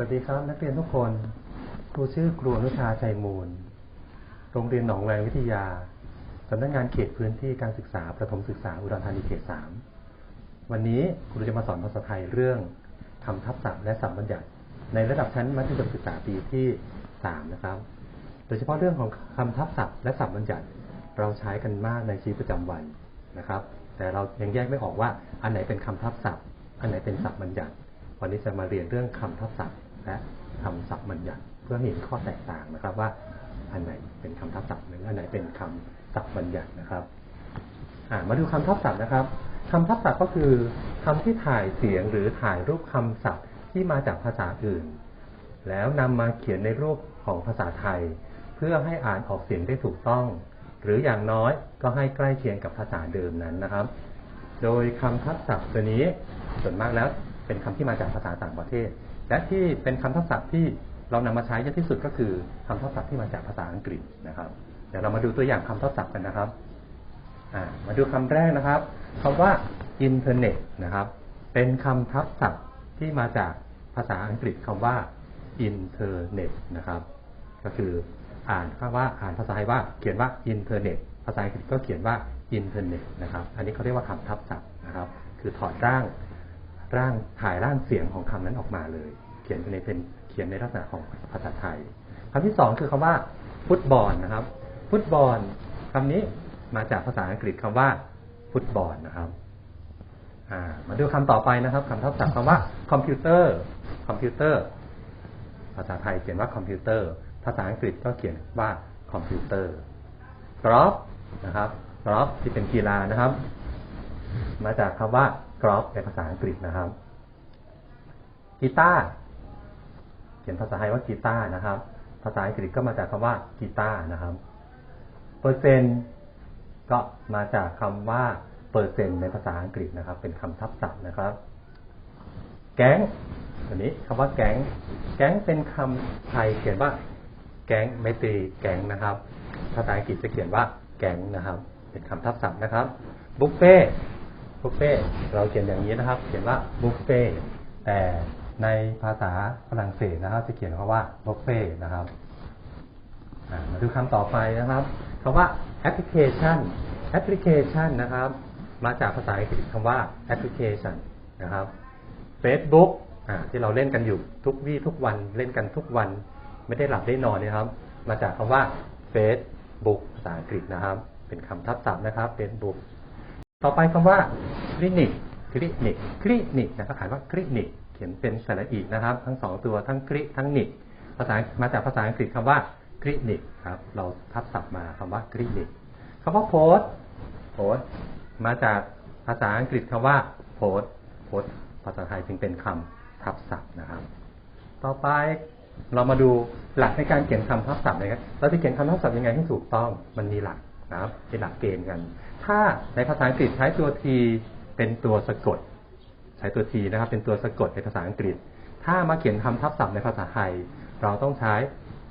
สวัสดีครับ นักเรียนทุกคนครูชื่อครูอนุชาชัยมูล โรงเรียนหนองแวงวิทยาสำนักงานเขตพื้นที่การศึกษาประถมศึกษาอุดรธานีเขตสามวันนี้ครูจะมาสอนภาษาไทยเรื่องคำทับศัพท์และศัพท์บัญญัติ ในระดับชั้นมัธยมศึกษาปีที่สามนะครับ โดยเฉพาะเรื่องของคำทับศัพท์และศัพท์บัญญัติ เราใช้กันมากในชีวิตประจำวันนะครับ แต่เรายังแยกไม่ออกว่าอันไหนเป็นคำทับศัพท์ อันไหนเป็นศัพท์บัญญัติ วันนี้จะมาเรียนเรื่องคำทับศัพท์ และคำศัพท์บัญญัติเพื่อเห็นข้อแตกต่างนะครับ ว่าอันไหนเป็นคำทับศัพท์หรืออันไหนเป็นคำศัพท์บัญญัตินะครับอ่ามาดูคำทับศัพท์นะครับคำทับศัพท์ก็คือคำที่ถ่ายเสียงหรือถ่ายรูปคำศัพท์ที่มาจากภาษาอื่น แล้วนำมาเขียนในรูปของภาษาไทย เพื่อให้อ่านออกเสียงได้ถูกต้อง หรืออย่างน้อยก็ให้ใกล้เคียงกับภาษาเดิมนั้นนะครับ โดยคำทับศัพท์ตัวนี้ส่วนมากแล้วเป็นคำที่มาจากภาษาต่างประเทศ และที่เป็นคำทับศัพท์ที่เรานำมาใช้เยอะที่สุดก็คือคำทับศัพท์ที่มาจากภาษาอังกฤษนะครับ เดี๋ยวเรามาดูตัวอย่างคำทับศัพท์กันนะครับอ่ามาดูคำแรกนะครับ คำว่าอินเทอร์เน็ตนะครับ เป็นคำทับศัพท์ที่มาจากภาษาอังกฤษคำว่าอินเทอร์เน็ตนะครับ ก็คืออ่านคำว่าอ่านภาษาไทยว่าเขียนว่าอินเทอร์เน็ตภาษาอังกฤษก็เขียนว่าอินเทอร์เน็ตนะครับ อันนี้เขาเรียกว่าคำทับศัพท์นะครับ คือถอดร่าง ร่างถ่ายร่างเสียงของคำนั้นออกมาเลย เขียนในเป็นเขียนในลักษณะของภาษาไทยคำที่สองคือคำว่าฟุตบอลนะครับ ฟุตบอลคำนี้มาจากภาษาอังกฤษคำว่าฟุตบอลนะครับมาดูคำต่อไปนะครับคำทับศัพท์คำว่าคอมพิวเตอร์คอมพิวเตอร์ ภาษาไทยเขียนว่าคอมพิวเตอร์ ภาษาอังกฤษก็เขียนว่าคอมพิวเตอร์กรอฟนะครับกรอฟที่เป็นกีฬานะครับ มาจากคำว่า กรอฟในภาษาอังกฤษนะครับกีตาร์เขียนภาษาไทยว่ากีตาร์นะครับ ภาษาอังกฤษก็มาจากคำว่ากีตาร์นะครับ เปอร์เซ็นต์ก็มาจากคำว่าเปอร์เซ็นต์ในภาษาอังกฤษนะครับ เป็นคำทับศัพท์นะครับ แก๊งตัวนี้คำว่าแก๊ง แก๊งเป็นคำไทยเขียนว่า แก๊งไม่ตีแก๊งนะครับ ภาษาอังกฤษจะเขียนว่าแก๊งนะครับ เป็นคำทับศัพท์นะครับ บุฟเฟ่ บุฟเฟ่เราเขียนอย่างนี้นะครับ เขียนว่าบุฟเฟ่แต่ในภาษาฝรั่งเศสนะครับ จะเขียนคำว่าบุฟเฟ่นะครับมาดูคำต่อไปนะครับคำว่าแอปพลิเคชันแอปพลิเคชันนะครับ มาจากภาษาอังกฤษคำว่าแอปพลิเคชันนะครับ Facebook ที่เราเล่นกันอยู่ทุกวี่ทุกวันเล่นกันทุกวัน ไม่ได้หลับได้นอนนะครับ มาจากคำว่า Facebook ภาษาอังกฤษนะครับ เป็นคำทับศัพท์นะครับ Facebook ต่อไปคำว่าคลินิกคลินิกคลินิกนะครับอ่านว่าคลินิก เขียนเป็นสระอีนะครับ ทั้งสองตัวทั้งคลิทั้งนิกภาษามาจากภาษาอังกฤษคำว่าคลินิกครับ เราทับศัพท์มาคำว่าคลินิกคำว่าโพสโพสมาจากภาษาอังกฤษคำว่าโพสโพสภาษาไทยจึงเป็นคำทับศัพท์นะครับ ต่อไปเรามาดูหลักในการเขียนคำทับศัพท์นะครับเราจะเขียนคำทับศัพท์ยังไงให้ถูกต้องมันมีหลัก นะครับเป็นหลักเกณฑ์กัน ถ้าในภาษาอังกฤษใช้ตัวทีเป็นตัวสะกด ใช้ตัวทีนะครับ เป็นตัวสะกดในภาษาอังกฤษ ถ้ามาเขียนคำทับศัพท์ในภาษาไทย เราต้องใช้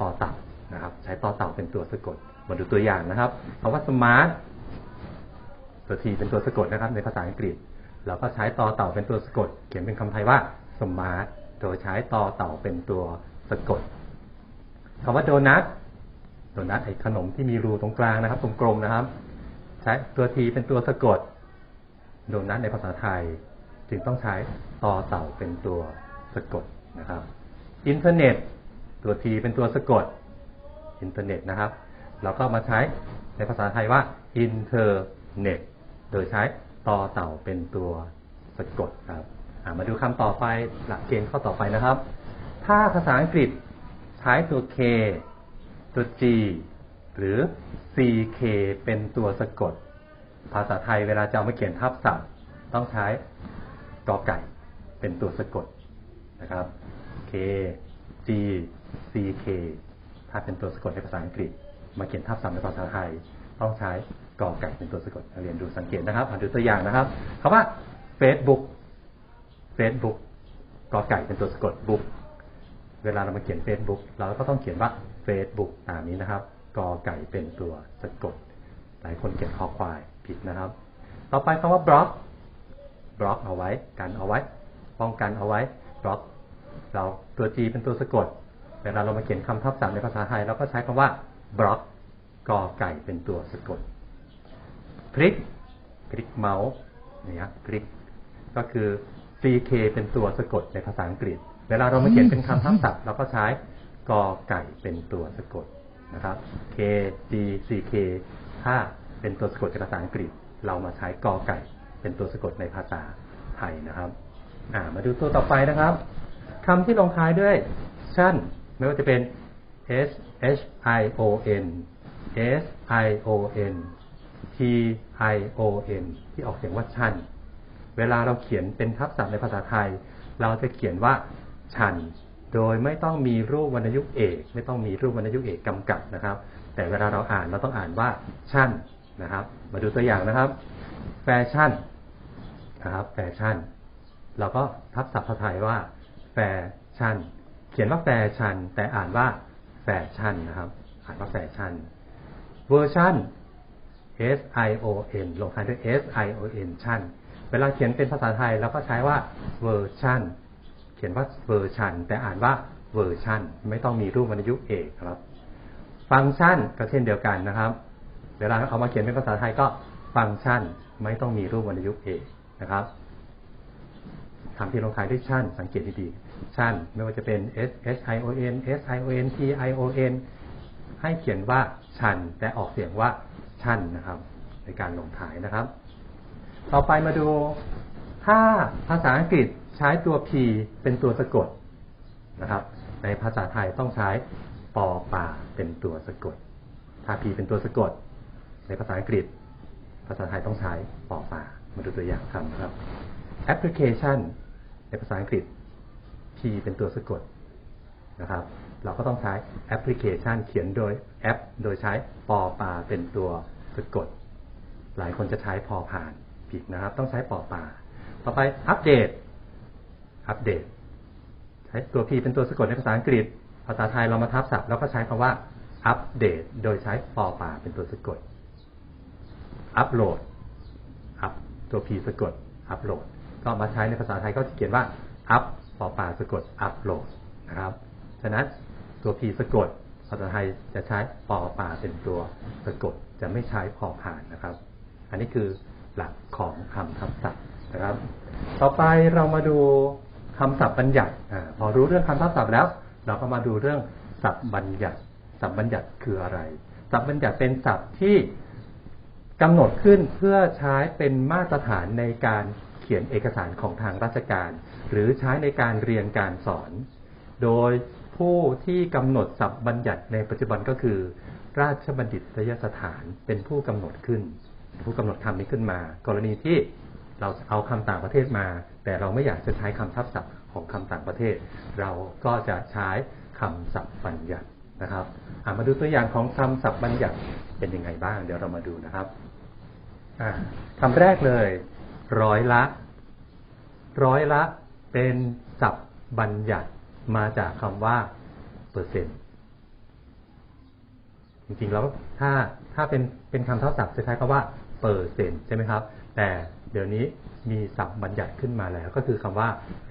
ต่อเต่านะครับ ใช้ต่อเต่าเป็นตัวสะกด มาดูตัวอย่างนะครับคำว่า smart ตัวทีเป็นตัวสะกดนะครับ ในภาษาอังกฤษ เราก็ใช้ต่อเต่าเป็นตัวสะกด เขียนเป็นคำไทยว่า smart โดยใช้ต่อเต่าเป็นตัวสะกดคำว่าโดนัท โดนัทไอ้ขนมที่มีรูตรงกลางนะครับกลมๆนะครับ ใช้ตัวทีเป็นตัวสะกด โดนัทในภาษาไทย จึงต้องใช้ต่อเต่าเป็นตัวสะกดนะครับ อินเทอร์เน็ต ตัวทีเป็นตัวสะกด อินเทอร์เน็ตนะครับ เราก็มาใช้ในภาษาไทยว่าอินเทอร์เน็ต โดยใช้ต่อเต่าเป็นตัวสะกดครับมาดูคำต่อไปหลักเกณฑ์ข้อต่อไปนะครับ ถ้าภาษาอังกฤษใช้ตัว K ตัว G หรือ CK เป็นตัวสะกด ภาษาไทยเวลาจะเอามาเขียนทับศัพท์ต้องใช้กอไก่เป็นตัวสะกดนะครับ K G CK ถ้าเป็นตัวสะกดในภาษาอังกฤษ มาเขียนทับศัพท์ในภาษาไทย ต้องใช้กอไก่เป็นตัวสะกดเรียนดูสังเกตนะครับดูตัวอย่างนะครับคำว่า Facebook Facebook กอไก่เป็นตัวสะกด book เวลาเรามาเขียน Facebook เราก็ต้องเขียนว่า Facebook ตานี้นะครับกอไก่เป็นตัวสะกด หลายคนเขียนคอควายผิดนะครับ ต่อไปคำว่า block block เอาไว้กันเอาไว้ ป้องกันเอาไว้ block เราตัว G เป็นตัวสะกด เวลาเรามาเขียนคำทับศัพท์ในภาษาไทยเราก็ใช้คำว่า block กอไก่เป็นตัวสะกดคลิกคลิกเมาส์เนี่ยคลิกก็คือ ck เป็นตัวสะกดในภาษาอังกฤษ เวลาเรามาเขียนเป็นคำทับศัพท์เราก็ใช้กอไก่เป็นตัวสะกดนะครับ k g c k ถ้าเป็นตัวสะกดในภาษาอังกฤษ เรามาใช้กอไก่ เป็นตัวสะกดในภาษาไทยนะครับอ่ามาดูตัวต่อไปนะครับคำที่ลงท้ายด้วยชั่นไม่ว่าจะเป็น s h i o n s i o n t i o n ที่ออกเสียงว่าชั่น เวลาเราเขียนเป็นทับศัพท์ในภาษาไทย เราจะเขียนว่า ชัน โดยไม่ต้องมีรูปวรรณยุกต์เอก ไม่ต้องมีรูปวรรณยุกต์เอกกำกับนะครับ แต่เวลาเราอ่านเราต้องอ่านว่าชั่นนะครับ มาดูตัวอย่างนะครับ แฟชั่นนะครับแฟชั่นเราก็ทับศัพท์ภาษาไทยว่า แฟชั่น เขียนว่าแฟชั่น แต่อ่านว่าแฟชั่นนะครับ อ่านว่าแฟชั่นเวอร์ชัน S I O N ลงท้ายด้วย S I O N ชั่น เวลาเขียนเป็นภาษาไทยเราก็ใช้ว่าเวอร์ชัน ขียนว่าเวอร์ชันแต่อ่านว่าเวอร์ชันไม่ต้องมีรูปวรรณยุกต์เอกครับ ฟังก์ชันก็เช่นเดียวกันนะครับ เวลาเอามาเขียนเป็นภาษาไทยก็ฟังก์ชันไม่ต้องมีรูปวรรณยุกต์เอกนะครับคำที่ลงท้ายด้วยชั่นสังเกตดีๆชั่นไม่ว่าจะเป็น s h i o n s i o n t i o n ให้เขียนว่าชันแต่ออกเสียงว่าชั่นนะครับ ในการลงท้ายนะครับ ต่อไปมาดูถ้าภาษาอังกฤษ ใช้ตัว p เป็นตัวสะกดนะครับ ในภาษาไทยต้องใช้ปอป่าเป็นตัวสะกด ถ้า p เป็นตัวสะกด ในภาษาอังกฤษ ภาษาไทยต้องใช้ปอป่ามาดูตัวอย่างคำนะครับ application ในภาษาอังกฤษ p เป็นตัวสะกดนะครับ เราก็ต้องใช้ application เขียนโดยแอป โดยใช้ปอปาเป็นตัวสะกด หลายคนจะใช้พอผ่านผิดนะครับ ต้องใช้ปอปา ต่อไปอัปเดต อัปเดต ใช้ตัว p เป็นตัวสะกดในภาษาอังกฤษ ภาษาไทยเรามาทับศัพท์แล้วก็ใช้คำว่าอัปเดต โดยใช้ปอป่าเป็นตัวสะกด อัปโหลด อัปตัว p สะกด อัปโหลด ก็มาใช้ในภาษาไทยก็เขียนว่าอัปปอป่าสะกด อัปโหลดนะครับ ฉะนั้นตัว p สะกด ภาษาไทยจะใช้ปอป่าเป็นตัวสะกด จะไม่ใช้พอผ่านนะครับ อันนี้คือหลักของคำทับศัพท์นะครับ ต่อไปเรามาดู คำศัพท์บัญญัติอพอรู้เรื่องคำทับศัพท์แล้ว เราก็มาดูเรื่องศัพท์บัญญัติ ศัพท์บัญญัติคืออะไร ศัพท์บัญญัติเป็นศัพท์ที่กำหนดขึ้นเพื่อใช้เป็นมาตรฐานในการเขียนเอกสารของทางราชการ หรือใช้ในการเรียนการสอน โดยผู้ที่กำหนดศัพท์บัญญัติในปัจจุบันก็คือ ราชบัณฑิตยสถานเป็นผู้กำหนดขึ้น ผู้กำหนดคำนี้ขึ้นมา กรณีที่ เราเอาคำต่างประเทศมา แต่เราไม่อยากจะใช้คำทับศัพท์ของคำต่างประเทศ เราก็จะใช้คำศัพท์บัญญัตินะครับามาดูตัวอย่างของคำศัพท์บัญญัติเป็นยังไงบ้าง เดี๋ยวเรามาดูนะครับอ่าคำแรกเลย ร้อยละ ร้อยละ เป็นศัพท์บัญญัติมาจากคำว่าเปอร์เซ็นต์จริงๆแล้วถ้าถ้าเป็นเป็นคำทับศัพท์จะใช้คำว่าเปอร์เซ็นต์ใช่ไหมครับ แต่ เดี๋ยวนี้มีศัพท์บัญญัติขึ้นมาแล้ว ก็คือคำว่า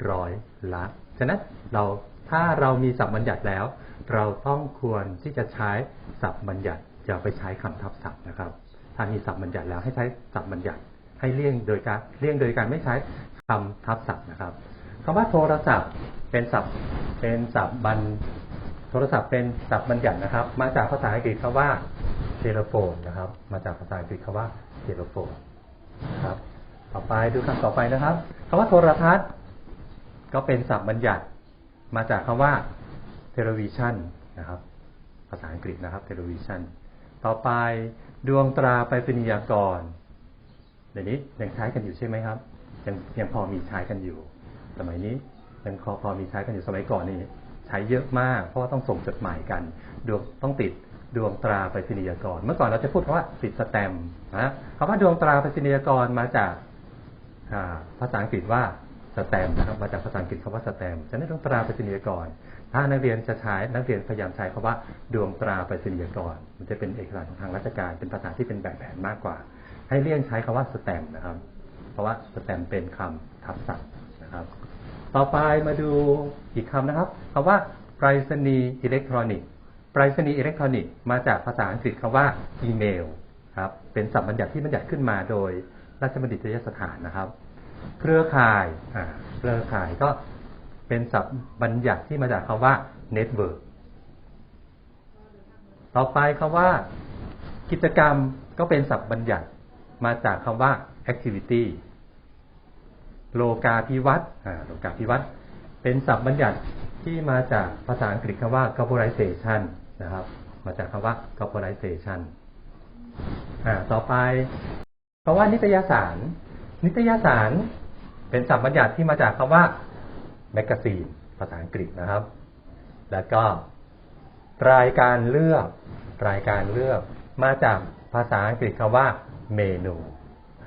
ร้อยละฉะนั้นเราถ้าเรามีศัพท์บัญญัติแล้ว เราต้องควรที่จะใช้ศัพท์บัญญัติอย่าไปใช้คำทับศัพท์นะครับ ถ้ามีศัพท์บัญญัติแล้วให้ใช้ศัพท์บัญญัติ ให้เลี่ยงโดยการเลี่ยงโดยการไม่ใช้คำทับศัพท์นะครับคำว่าโทรศัพท์เป็นศัพท์เป็นศัพท์บัญโทรศัพท์เป็นศัพท์บัญญัตินะครับ มาจากภาษาอังกฤษคำว่าเทเลโฟนนะครับ มาจากภาษาอังกฤษคำว่าเทเลโฟนนะครับ ต่อไปดูคำต่อไปนะครับคำว่าโทรทัศน์ ก็เป็นศัพท์บัญญัติมาจากคำว่าเทเลวิชันนะครับ ภาษาอังกฤษนะครับเทเลวิชันต่อไปดวงตราไปรษณียากรเดี๋ยวนี้ยังใช้กันอยู่ใช่ไหมครับ ยังยังพอมีใช้กันอยู่ สมัยนี้ยังพอพอมีใช้กันอยู่สมัยก่อนนี่ใช้เยอะมาก เพราะว่าต้องส่งจดหมายกันดวงต้องติดดวงตราไปรษณียากร เมื่อก่อนเราจะพูดว่าติดสแตมป์นะคำว่าดวงตราไปรษณียากรมาจาก ภาษาอังกฤษว่าสแตมนะครับมาจากภาษาอังกฤษคำว่าสแตมฉะนั้นดวงตราไปรษณียกรถ้านักเรียนจะใช้นักเรียนพยายามใช้คำว่าดวงตราไปรษณียกรมันจะเป็นเอกสารของทางราชการเป็นภาษาที่เป็นแบบแผนมากกว่า ให้เลี่ยงใช้คำว่าสแตมนะครับ เพราะว่าสแตมเป็นคำทับศัพท์นะครับ ต่อไปมาดูอีกคำนะครับคำว่าไปรษณีย์อิเล็กทรอนิกส์ไปรษณีย์อิเล็กทรอนิกส์มาจากภาษาอังกฤษคำว่าอีเมลครับเป็นศัพท์บัญญัติที่บัญญัติขึ้นมาโดยราชบัณฑิตยสถานนะครับ เครือข่ายอ่าเครือข่ายก็เป็นศัพท์บัญญัติที่มาจากคำว่า network ต่อไปคำว่า กิจกรรมก็เป็นศัพท์บัญญัติมาจากคำว่า activity โลกาภิวัตน์อ่าโลกาภิวัตน์เป็นศัพท์บัญญัติที่มาจากภาษาอังกฤษคำว่า corporation นะครับ มาจากคำว่า corporation อ่า ต่อไปคำว่านิตยสาร นิตยสารเป็นศัพท์บัญญัติที่มาจากคำว่า magazine ภาษาอังกฤษนะครับ แล้วก็รายการเลือก รายการเลือกมาจากภาษาอังกฤษคำว่าเมนู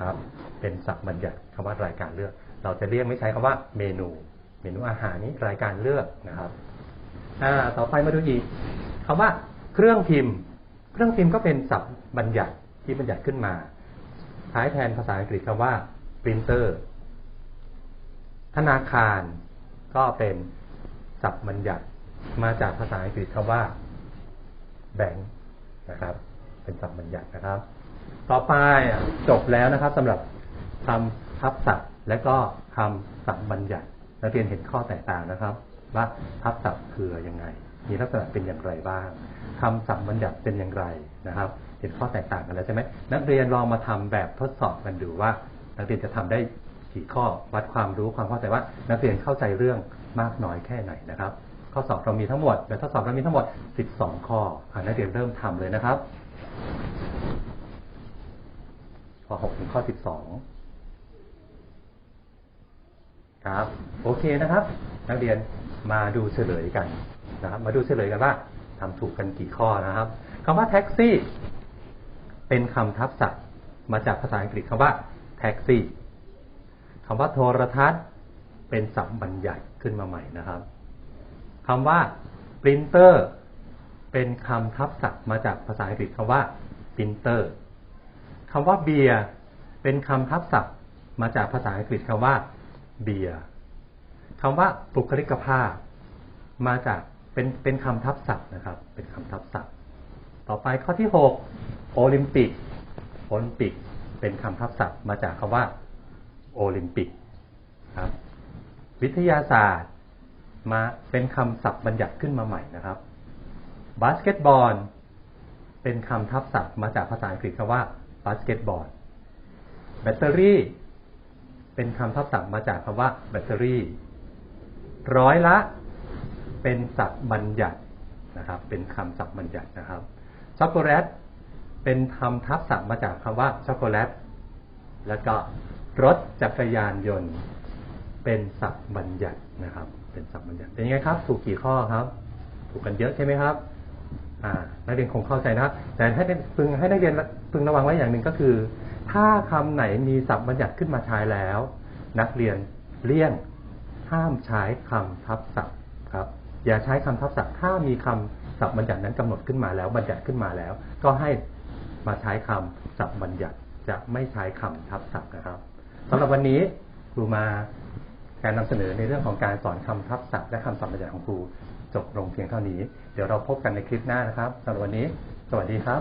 ครับ เป็นศัพท์บัญญัติคำว่ารายการเลือก เราจะเรียกไม่ใช้คำว่าเมนู เมนูอาหารนี้รายการเลือกนะครับอ่าต่อไปมาดูอีกคำว่า เครื่องพิมพ์ เครื่องพิมพ์ก็เป็นศัพท์บัญญัติที่บัญญัติขึ้นมาใช้แทนภาษาอังกฤษคำว่า printer ธนาคารก็เป็นศัพท์บัญญัติมาจากภาษาอังกฤษคำว่า bank นะครับ เป็นศัพท์บัญญัตินะครับ ต่อไปจบแล้วนะครับสำหรับคำทับศัพท์และก็คำศัพท์บัญญัตินักเรียนเห็นข้อแตกต่างนะครับ ว่าทับศัพท์คือยังไง มีลักษณะเป็นอย่างไรบ้างคำศัพท์บัญญัติเป็นอย่างไรนะครับ เห็นข้อแตกต่างกันแล้วใช่ไหมนักเรียนลองมาทำแบบทดสอบกันดูว่า นักเรียนจะทำได้กี่ข้อวัดความรู้ความเข้าใจว่า นักเรียนเข้าใจเรื่องมากน้อยแค่ไหนนะครับ ข้อสอบเรามีทั้งหมดแบบทดสอบเรามีทั้งหมด 12 ข้ออนักเรียนเริ่มทำเลยนะครับข้อ6ถึงข้อ 12 ครับ โอเคนะครับ นักเรียนมาดูเฉลยกันนะครับ มาดูเฉลยกันว่าทำถูกกันกี่ข้อนะครับคำว่าแท็กซี่ เป็นคำทับศัพท์มาจากภาษาอังกฤษคำว่า แท็กซี่คำว่าโทรทัศน์เป็นศัพท์บัญญัติขึ้นมาใหม่นะครับคำว่า printer เป็นคำทับศัพท์มาจากภาษาอังกฤษคำว่า printer คำว่าเบียร์เป็นคำทับศัพท์มาจากภาษาอังกฤษคำว่าเบียร์คำว่าบุคลิกภาพ มาจากเป็นเป็นคำทับศัพท์นะครับ เป็นคำทับศัพท์ ต่อไปข้อที่6โอลิมปิกโอลิมปิก เป็นคำทับศัพท์มาจากคำว่า โอลิมปิกครับ วิทยาศาสตร์มาเป็นคำศัพท์บัญญัติขึ้นมาใหม่นะครับบาสเกตบอลเป็นคำทับศัพท์มาจากภาษาอังกฤษคำว่าบาสเกตบอลแบตเตอรี่ เป็นคำทับศัพท์มาจากคำว่าแบตเตอรี่ ร้อยละ เป็นศัพท์บัญญัตินะครับ เป็นคำศัพท์บัญญัตินะครับช็อกโกแลต เป็นคำทับศัพท์มาจากคำว่าช็อกโกแลต แล้วก็รถจักรยานยนต์ เป็นศัพท์บัญญัตินะครับ เป็นศัพท์บัญญัติเป็นยังไงครับ ถูกกี่ข้อครับ ถูกกันเยอะใช่ไหมครับ อ่า นักเรียนคงเข้าใจนะครับ แต่ให้พึงให้นักเรียนพึงระวังไว้อย่างหนึ่งก็คือ ถ้าคำไหนมีศัพท์บัญญัติขึ้นมาใช้แล้ว นักเรียนเลี่ยงห้ามใช้คำทับศัพท์ครับ อย่าใช้คำทับศัพท์ถ้ามีคำศัพท์บัญญัตินั้นกำหนดขึ้นมาแล้วบัญญัติขึ้นมาแล้ว ก็ให้ มาใช้คำาศัพท์บัญญัติจะไม่ใช้คำทับศัพท์นะครับสำหรับวันนี้ครูมาการนำเสนอในเรื่องของการสอนคำทับศัพท์และคำาศัพท์บัญญัติของครูจบลงเพียงเท่านี้ เดี๋ยวเราพบกันในคลิปหน้านะครับสำหรับวันนี้ สวัสดีครับ